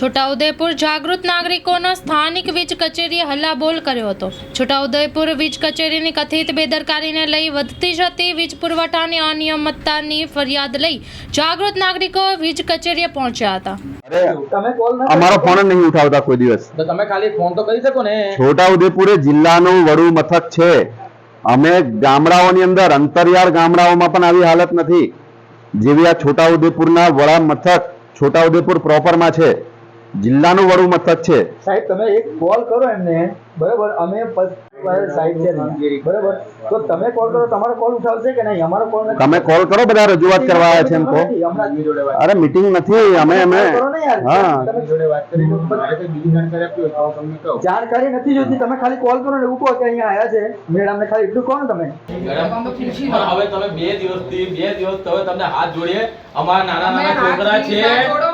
છોટાઉદેપુર જાગૃત નાગરિકોનો સ્થાનિક વીજ કચેરીએ હલ્લાબોલ કર્યો હતો. છોટાઉદેપુર વીજ કચેરીની કથિત બેદરકારીને લઈ વધતી જતી વીજ પુરવઠાની અનિયમિતતાની ફરિયાદ લઈ જાગૃત નાગરિકો વીજ કચેરીએ પહોંચ્યા હતા. અરે તમે કોલ ના અમારો ફોન નહીં ઉઠાવતા કોઈ દિવસ. તમે ખાલી ફોન તો કરી શકો ને. છોટાઉદેપુર એ જિલ્લાનું વડુ મથક છે. અમે ગામડાઓની અંદર અંતરિયાળ ગામડાઓમાં પણ આવી હાલત નથી. જેવી આ છોટાઉદેપુરના વડા મથક છોટાઉદેપુર પ્રોપરમાં છે. જિલ્લાનું વડું મથક છે. સાહેબ તમે એક કોલ કરો એમને. બરાબર? અમે સાહેબ છે. બરાબર? તો તમે કોલ કરો તમારો કોલ ઉઠાવશે કે નહીં? અમારો કોલ તમે કોલ કરો બધા રજૂઆત કરવા આવ્યા છે એમ કહો. અરે મીટિંગ નથી અમે અમે હા. જાણકારી નથી જોઈતી. તમે ખાલી કોલ કરો ને એવું કહો કે અહીંયા આવ્યા છે. મેડમ ને ખાલી એટલું કહો ને તમે. હવે તમે બે દિવસથી બે દિવસ હવે તમને હાથ જોડીએ. અમારા નાના નાના છોકરા છે.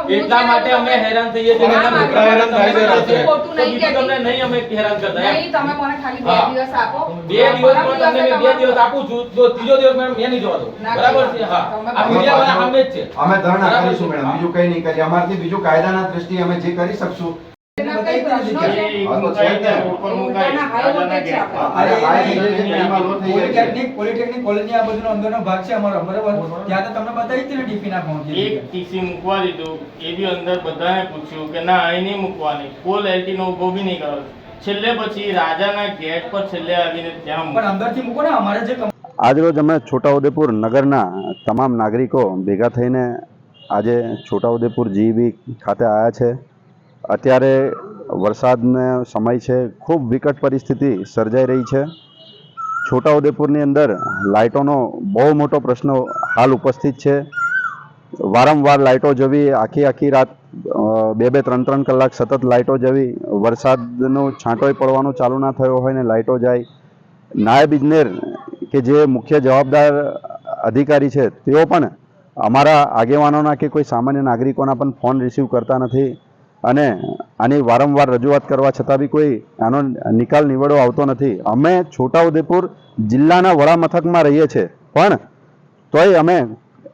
એટલા માટે અમે હેરાન થઈએ છીએ. હા, છોકરા હેરાન થાય છે હા, ખોટું તો નહીં બીજું તમને નહીં અમે હેરાન કરતા નહીં તમે મને ખાલી બે દિવસ આપો. બે દિવસ પણ તમને મેં બે દિવસ આપું છું. જો ત્રીજો દિવસ મેં મેં નહીં જોવા દઉં. બરાબર છે? હા. આ મીડિયા વાળા સામે જ છે. અમે ધરણા કરીશું મેડમ. બીજું કઈ નહીં કરીએ. અમારથી બીજું કાયદાના દ્રષ્ટિએ અમે જે કરી શકશું એના કઈ પ્રશ્નો છે? હા, તો છે જ ને. ઉલટાના હાઈ વોલ્ટેજ છે આપણે. અરે હાઈ થઈ જાય છે, કઈમાં લો થઈ જાય. છે. પોલિટેકનિક પોલિટેકનિક આ બધુનો અંદરનો ભાગ છે અમારો બરાબર? ત્યાં તો તમને બતાવી હતી ને ડીપી ના પહોંચી એક ટીસી મૂકવા દીધું. એ બી અંદર બધાને પૂછ્યું કે ના અહીં નહીં મૂકવાની. કોલ એલટી નો ઊભો બી નહીં કરવાનો છેલ્લે પછી રાજાના ગેટ પર છેલ્લે આવીને ત્યાં પણ અંદરથી મૂકો ને અમારે જે આજરોજ અમે છોટાઉદેપુર નગરના તમામ નાગરિકો ભેગા થઈને આજે છોટાઉદેપુર જીબી ખાતે આવ્યા છે. અત્યારે વરસાદનો સમય છે, ખૂબ વિકટ પરિસ્થિતિ સર્જાઈ રહી છે. છોટાઉદેપુરની અંદર લાઇટોનો બહુ મોટો પ્રશ્ન હાલ ઉપસ્થિત છે. વારંવાર લાઇટો જવી, આખી આખી રાત બે બે ત્રણ ત્રણ કલાક સતત લાઇટો જવી, વરસાદનો છાંટોય પડવાનો ચાલુ ના થયો હોય ને લાઇટો જાય. નાયબ ઇજનેર કે જે મુખ્ય જવાબદાર અધિકારી છે, તેઓ પણ અમારા આગેવાનોના કે કોઈ સામાન્ય નાગરિકોના પણ ફોન રિસીવ કરતા નથી. અને આની વારંવાર રજૂઆત કરવા છતાં બી કોઈ આનો નિકાલ નિવડો આવતો નથી. અમે છોટાઉદેપુર જિલ્લાના વડામથકમાં રહીએ છીએ પણ તોય અમે,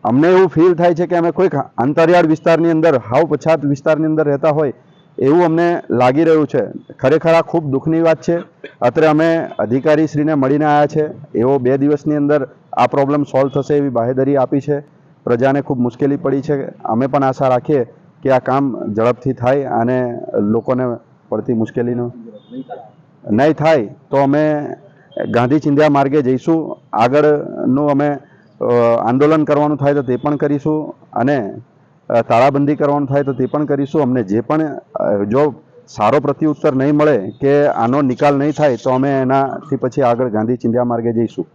અમને એવું ફીલ થાય છે કે અમે કોઈક અંતરિયાળ વિસ્તારની અંદર હાવ પછાત વિસ્તારની અંદર રહેતા હોય એવું અમને લાગી રહ્યું છે. ખરેખર આ ખૂબ દુઃખની વાત છે. અત્રે અમે અધિકારીશ્રીને મળીને આવ્યા છે. એવો બે દિવસની અંદર આ પ્રોબ્લેમ સોલ્વ થશે એવી બાહેધરી આપી છે. પ્રજાને ખૂબ મુશ્કેલી પડી છે. અમે પણ આશા રાખીએ કે આ કામ ઝડપથી થાય અને લોકોને પડતી મુશ્કેલીનું નહીં થાય તો અમે ગાંધી ચિંધ્યા માર્ગે જઈશું. આગળનું અમે આંદોલન કરવાનું થાય તો તે પણ કરીશું અને તાળાબંધી કરવાનું થાય તો તે પણ કરીશું. અમને જે પણ જો સારો પ્રત્યુત્તર નહીં મળે કે આનો નિકાલ નહીં થાય તો અમે એનાથી પછી આગળ ગાંધી ચિંધ્યા માર્ગે જઈશું.